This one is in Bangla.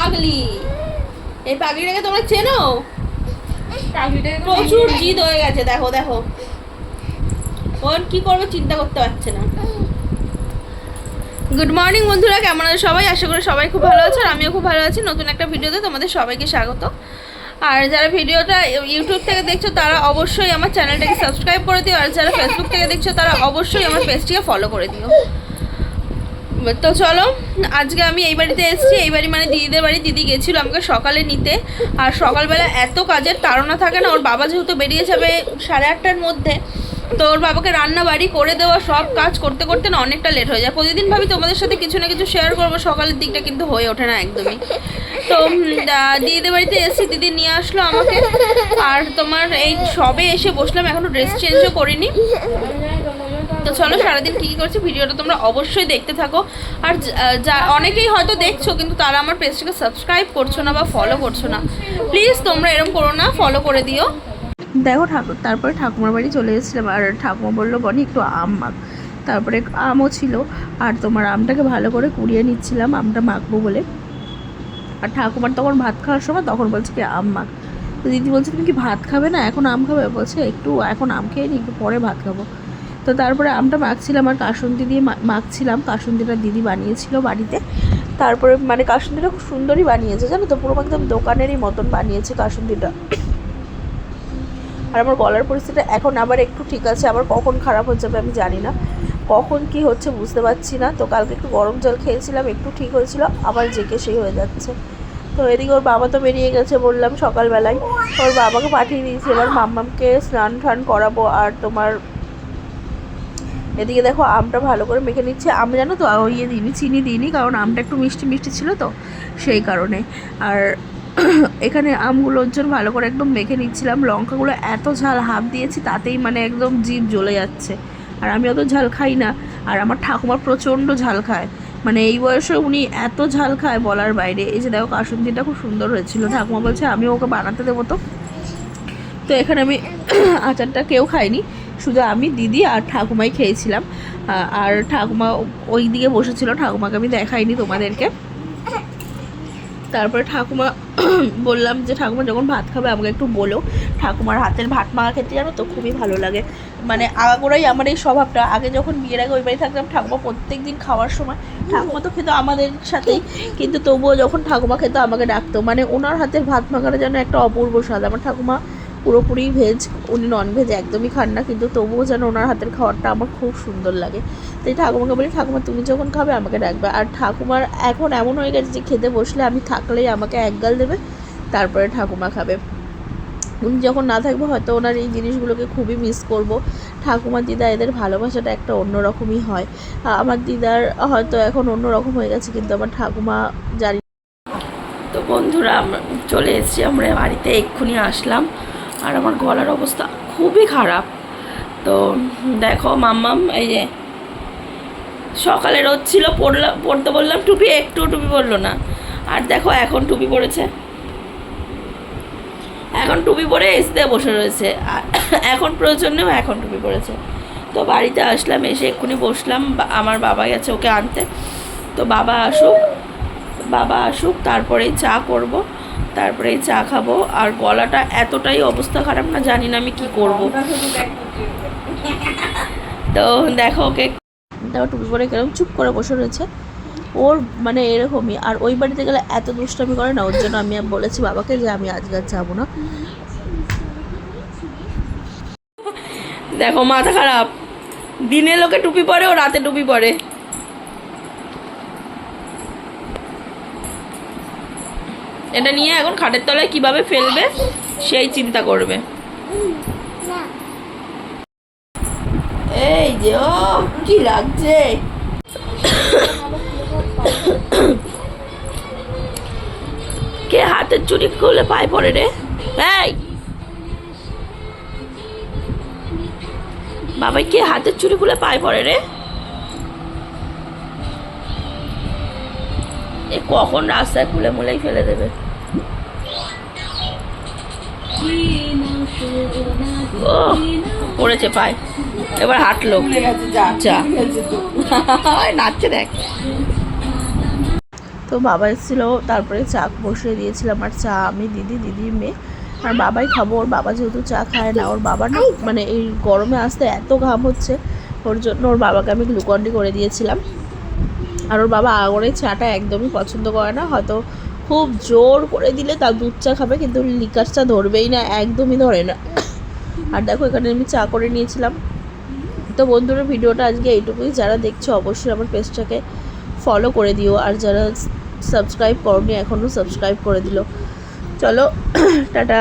পাগলি। এই পাগলিটাকে তোমরা চেনো? প্রচুর। জিদ হয়ে গেছে দেখো দেখো। ওর কি করবে চিন্তা করতে পারছে না। গুড মর্নিং বন্ধুরা কেমন আছে সবাই? আশা করি সবাই খুব ভালো আছে আর আমিও খুব ভালো আছি। নতুন একটা ভিডিওতে তোমাদের সবাইকে স্বাগত। আর যারা ভিডিওটা ইউটিউব থেকে দেখছ তারা অবশ্যই আমার চ্যানেলটাকে সাবস্ক্রাইব করে দিও। আর যারা ফেসবুক থেকে দেখছ তারা অবশ্যই আমার পেজটিকে ফলো করে দিও। তো চলো, আজকে আমি এই বাড়িতে এসেছি, এই বাড়ি মানে দিদিদের বাড়ি। দিদি গেছিল আমাকে সকালে নিতে। আর সকালবেলা এত কাজের তাড়না থাকে না, ওর বাবা যেহেতু বেরিয়ে যাবে সাড়ে আটটার মধ্যে, তো ওর বাবাকে রান্না বাড়ি করে দেওয়া, সব কাজ করতে করতে না অনেকটা লেট হয়ে যায়। প্রতিদিন ভাবি তোমাদের সাথে কিছু না কিছু শেয়ার করব, সকালের দিকটা কিন্তু হয়ে ওঠে না একদমই। তো দিদিদের বাড়িতে এসেছি, দিদি নিয়ে আসলো আমাকে। আর তোমার এই সবে এসে বসলাম, এখনও ড্রেস চেঞ্জও করিনি। তো চলো সারাদিন কী করছি ভিডিওটা তোমরা অবশ্যই দেখতে থাকো। আর যা- অনেকেই হয়তো দেখছ, কিন্তু তারা আমার পেজটাকে সাবস্ক্রাইব করছ না বা ফলো করছ না। প্লিজ তোমরা এরকম করো না ফলো করে দিও। দেখো ঠাকুর, তারপরে ঠাকুমার বাড়ি চলে এসেছিলাম, আর ঠাকুমা বলল, বনি, একটু আম মাখ। তারপরে আমও ছিল, আর তোমার আমটাকে ভালো করে কুড়িয়ে নিচ্ছিলাম, আমটা মাখবো বলে। আর ঠাকুমার তখন ভাত খাওয়ার সময় তখন বলছে কি, আম মাখ। তো দিদি বলছে, তুমি কি ভাত খাবে না? এখন আম খাবে? বলছে, একটু এখন আম খেয়ে নি একটু পরে ভাত খাব। তো তারপরে আমটা মাখছিলাম আর কাসুন্দি দিয়ে মাখছিলাম। কাসুন্দিটা দিদি বানিয়েছিল বাড়িতে। তারপরে মানে কাসুন্দিটা খুব সুন্দরই বানিয়েছে, জানো তো? পুরো একদম দোকানেরই মতন বানিয়েছে কাসুন্দিটা। আর আমার গলার পরিস্থিতি এখন আবার একটু ঠিক আছে, আবার কখন খারাপ হয়ে যাবে আমি জানি না। কখন কি হচ্ছে বুঝতে পারছি না। তো কালকে একটু গরম জল খেয়েছিলাম, একটু ঠিক হয়েছিল, আবার জেকে সেই হয়ে যাচ্ছে। তো এদিকে ওর বাবা তো বেরিয়ে গেছে বললাম সকালবেলায়। ওর বাবাকে পাঠিয়ে দিয়েছি, এবার মাম্মামকে স্নান টান করাবো আর তোমার এদিকে দেখো আমটা ভালো করে মেখে নিচ্ছে। আমি জানো তো ইয়ে দিইনি, চিনি দিইনি, কারণ আমটা একটু মিষ্টি মিষ্টি ছিল তো, সেই কারণে। আর এখানে আমগুলোর জন্য ভালো করে একদম মেখে নিচ্ছিলাম। লঙ্কাগুলো এত ঝাল হাফ দিয়েছি, তাতেই মানে একদম জিভ জ্বলে যাচ্ছে। আর আমি অত ঝাল খাই না, আর আমার ঠাকুমা প্রচণ্ড ঝাল খায়। মানে এই বয়সে উনি এত ঝাল খায় বলার বাইরে। এই যে দেখো কাসুন্দিটা খুব সুন্দর হয়েছিল। ঠাকুমা বলছে, আমি ওকে বানাতে দেবো তো। তো এখানে আমি আচারটা কেউ খাইনি শুধু আমি, দিদি আর ঠাকুমাই খেয়েছিলাম। আর ঠাকুমা ওই দিকে বসেছিল, ঠাকুমাকে আমি দেখাইনি তোমাদেরকে। তারপরে ঠাকুমা বললাম যে, ঠাকুমা, যখন ভাত খাবে, আমাকে একটু বলো। ঠাকুমার হাতের ভাত মাখা খেতে জানো তো, খুবই ভালো লাগে। মানে আগাগোড়াই আমার এই স্বভাবটা। আগে যখন বিয়ের আগে ওই বাড়ি থাকতাম, ঠাকুমা প্রত্যেক দিন খাওয়ার সময়, ঠাকুমা তো খেতো আমাদের সাথেই, কিন্তু তবুও যখন ঠাকুমা খেতো, আমাকে ডাকতো। মানে ওনার হাতের ভাত মাখাটা যেন একটা অপূর্ব স্বাদ। আমার ঠাকুমা পুরোপুরি ভেজ উনি নন ভেজ একদমই খান না, কিন্তু তবুও যেন ওনার হাতের খাবারটা আমার খুব সুন্দর লাগে। তাই ঠাকুমাকে বলি, ঠাকুমা, তুমি যখন খাবে আমাকে ডাকবে। আর ঠাকুমার এখন এমন হয়ে গেছে যে খেতে বসলে আমি থাকলেই আমাকে এক গাল দেবে, তারপরে ঠাকুমা খাবে। উনি যখন না থাকবে, হয়তো ওনার এই জিনিসগুলোকে খুবই মিস করব। ঠাকুমা দিদা এদের ভালোবাসাটা একটা অন্যরকমই হয়। আমার দিদার হয়তো এখন অন্যরকম হয়ে গেছে, কিন্তু আমার ঠাকুমা জানি তো বন্ধুরা, আমরা চলে এসেছি, আমরা বাড়িতে এক্ষুনি আসলাম। আর আমার গলার অবস্থা খুবই খারাপ। তো দেখো মাম্মাম, এই যে সকালে রোদ ছিল পড়লাম পড়তে বললাম, টুপি একটু টুপি পরলো না। আর দেখো এখন টুপি পড়েছে। এখন টুপি পরে এসতে বসে রয়েছে। এখন প্রয়োজনেও এখন টুপি পড়েছে। তো বাড়িতে আসলাম, এসে এক্ষুনি বসলাম আমার বাবা গেছে ওকে আনতে। তো বাবা আসুক বাবা আসুক, তারপরেই চা করব। তারপরেই চা খাব। আর গলাটা এতটাই অবস্থা খারাপ না, জানি না আমি কি করব। তো দেখো ওকে দেখো টুপি পরে কেরম চুপ করে বসে রয়েছে। ওর মানে এরকমই। আর ওই বাড়িতে গেলে এত দুষ্টামি করে না, ওর জন্য আমি বলেছি বাবাকে যে আমি আজকে আর যাব না। দেখো মাথা খারাপ। দিনে লোকে টুপি পরে ও রাতে টুপি পরে। এটা নিয়ে এখন খাটের তলায় কীভাবে ফেলবে সেই চিন্তা করবে। এই যে ও কি লাগছে? কে হাতের চুরি করলে পায়ে পড়ে রে? এই! বাবাই কে হাতের চুরি খুলে পায়ে পড়ে রে? এ কখন রাস্তায় খুলে মুলেই ফেলে দেবে? ও পড়েছে পায়ে। এবার হাঁটলো। যা। নাচছে দেখ। তো বাবা এসেছিল, তারপরে চা বসিয়ে দিয়েছিলাম আর চা। আমি দিদি, দিদির মেয়ে। আর বাবাই খাব। ওর বাবা যেহেতু চা খায় না, ওর বাবা না মানে এই গরমে আসতে এত ঘাম হচ্ছে, ওর জন্য ওর বাবাকে আমি গ্লুকন্ডি করে দিয়েছিলাম। আর ওর বাবা আগরের চাটা একদমই পছন্দ করে না, হয়তো খুব জোর করে দিলে তার দুধ চা খাবে, কিন্তু লিকার চা ধরবেই না, একদমই ধরে না। আর দেখো, এখানে আমি চা করে নিয়েছিলাম। তো বন্ধুরা, ভিডিওটা আজকে এইটুকুই। যারা দেখছ, অবশ্যই আমার পেজটাকে ফলো করে দিও। আর যারা সাবস্ক্রাইব করনি, এখনও সাবস্ক্রাইব করে দিলো। চলো, টাটা।